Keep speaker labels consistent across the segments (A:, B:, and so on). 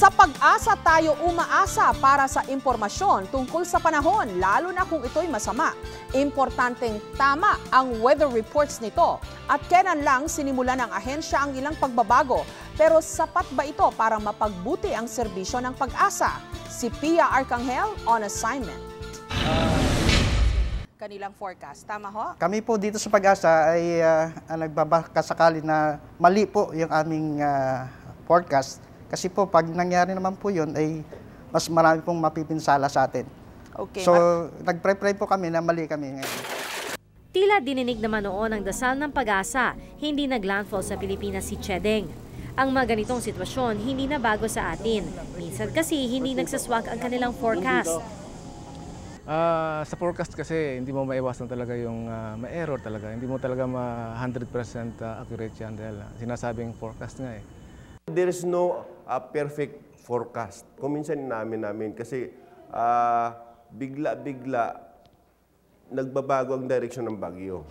A: Sa pag-asa tayo umaasa para sa impormasyon tungkol sa panahon, lalo na kung ito'y masama. Importanteng tama ang weather reports nito at kailan lang sinimulan ng ahensya ang ilang pagbabago. Pero sapat ba ito para mapagbuti ang serbisyo ng pag-asa? Si Pia Arcangel on assignment. Kanilang forecast. Tama ho?
B: Kami po dito sa pag-asa ay uh, nagbabakasakali na mali po yung aming ah, forecast. Kasi po pag nangyari naman po yun ay mas marami pong mapipinsala sa atin.
A: Okay.
B: So nagpre-pray po kami na mali kami ngayon.
C: Tila dininig naman noon ang dasal ng pag-asa, hindi naglandfall sa Pilipinas si Chedeng. Ang mga ganitong sitwasyon hindi na bago sa atin. Minsan kasi hindi nagsaswak ang kanilang forecast.
D: Ah, sa forecast kasi hindi mo maiwasan talaga yung ah, ma-error talaga. Hindi mo talaga ma 100% ah, accurate yan dahil ah, sinasabing forecast nga eh.
E: There is no uh, perfect forecast. Kung minsan namin namin kasi ah, bigla-bigla nagbabago ang direksyon ng bagyo.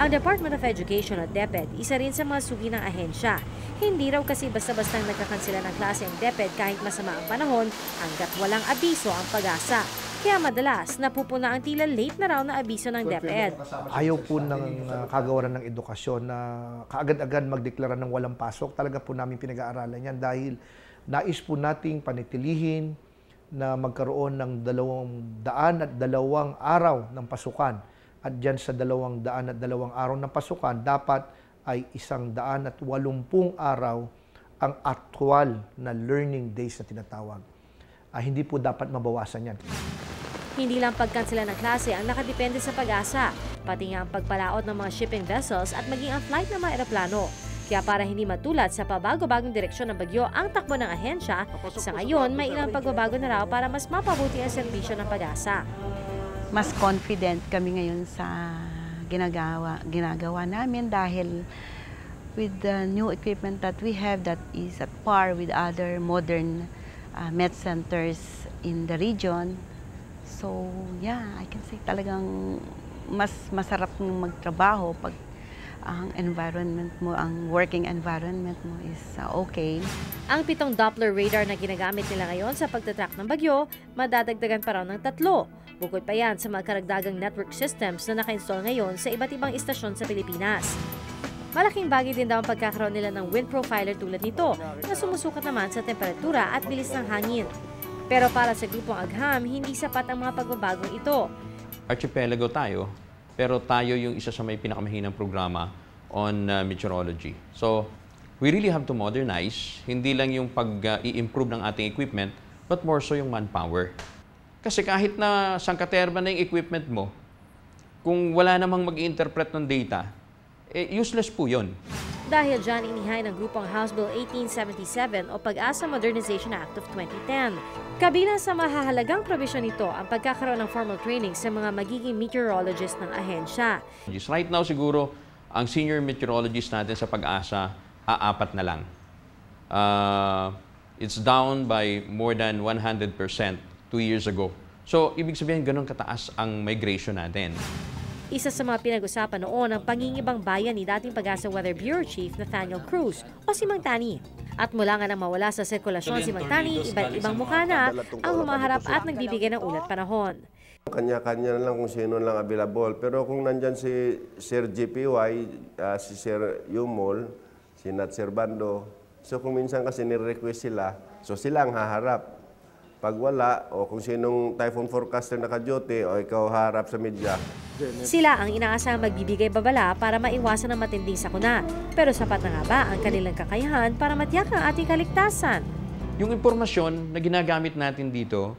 C: Ang Department of Education at DepEd, isa rin sa mga sugi ng ahensya. Hindi raw kasi basta-bastang nagkakansela ng klase ang DepEd kahit masama ang panahon hanggat walang abiso ang pag-asa. Kaya madalas, napupuna ang tila late na raw na abiso ng DepEd.
F: Ayaw po ng uh, kagawaran ng edukasyon na kaagad-agad magdeklara ng walang pasok. Talaga po namin pinag-aaralan yan dahil nais po nating panitilihin na magkaroon ng dalawang daan at dalawang araw ng pasukan. At dyan sa dalawang daan at dalawang araw ng pasukan, dapat ay isang daan at walumpung araw ang actual na learning days na tinatawag. Ah, hindi po dapat mabawasan yan.
C: Hindi lang pagkansela ng klase ang nakadepende sa pag-asa, pati nga ang pagpalaot ng mga shipping vessels at maging ang flight ng mga eroplano. Kaya para hindi matulad sa pabago-bagong direksyon ng bagyo ang takbo ng ahensya, sa ngayon may ilang pagbabago na raw para mas mapabuti ang serbisyo ng pag-asa.
G: Mas confident kami ngayon sa ginagawa ginagawa namin dahil with the new equipment that we have that is at par with other modern uh, med centers in the region. So, yeah, I can say talagang mas masarap ng magtrabaho pag ang environment mo, ang working environment mo is uh, okay.
C: Ang pitong Doppler radar na ginagamit nila ngayon sa pagtatrack ng bagyo, madadagdagan pa raw ng tatlo. Bukod pa yan sa mga karagdagang network systems na naka-install ngayon sa iba't ibang istasyon sa Pilipinas. Malaking bagay din daw ang pagkakaroon nila ng wind profiler tulad nito na sumusukat naman sa temperatura at bilis ng hangin. Pero para sa grupong Agham, hindi sapat ang mga pagbabagong ito.
H: archipelago tayo, pero tayo yung isa sa may pinakamahinang programa on uh, meteorology. So, we really have to modernize, hindi lang yung pag-i-improve ng ating equipment, but more so yung manpower. Kasi kahit na sangkaterba na yung equipment mo, kung wala namang mag-interpret ng data, eh, useless po yun.
C: Dahil dyan inihay ng grupong House Bill 1877 o Pag-asa Modernization Act of 2010. Kabilang sa mahahalagang probisyon nito ang pagkakaroon ng formal training sa mga magiging meteorologist ng ahensya.
H: Just Right now siguro, ang senior meteorologist natin sa pag-asa, aapat na lang. Uh, it's down by more than 100% two years ago. So, ibig sabihin, ganun kataas ang migration natin.
C: Isa sa mga pinag-usapan noon ang pangingibang bayan ni dating Pag-asa Weather Bureau Chief Nathaniel Cruz o si Mang Tani. At mula nga nang mawala sa sirkulasyon si Mang Tani, iba't ibang mukha na ang humaharap at nagbibigay ng ulat panahon.
E: Kanya-kanya na lang kung sino lang available. Pero kung nandyan si Sir GPY, ah, si Sir Yumol, si Nat Servando, so kung minsan kasi nire-request sila, so sila ang haharap. Pag wala, o kung sinong typhoon forecaster naka-duty, o ikaw harap sa media,
C: Sila ang inaasahang magbibigay babala para maiwasan ang matinding sakuna. Pero sapat na nga ba ang kanilang kakayahan para matiyak ang ating kaligtasan?
H: Yung impormasyon na ginagamit natin dito,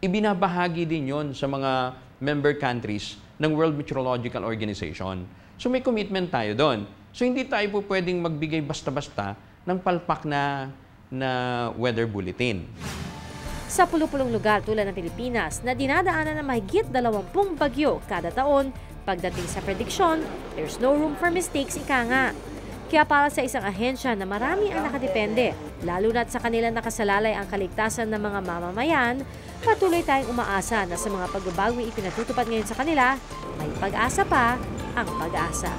H: ibinabahagi din yon sa mga member countries ng World Meteorological Organization. So may commitment tayo doon. So hindi tayo po pwedeng magbigay basta-basta ng palpak na, na weather bulletin.
C: Sa pulupulong lugar tulad ng Pilipinas na dinadaanan ng mahigit 20 bagyo kada taon, pagdating sa prediksyon, there's no room for mistakes ika nga. Kaya para sa isang ahensya na marami ang nakadepende, lalo na't sa kanila nakasalalay ang kaligtasan ng mga mamamayan, patuloy tayong umaasa na sa mga pagbabagong ipinatutupad ngayon sa kanila, may pag-asa pa ang pag-asa.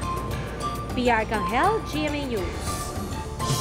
C: PR Kanghel, GMA News.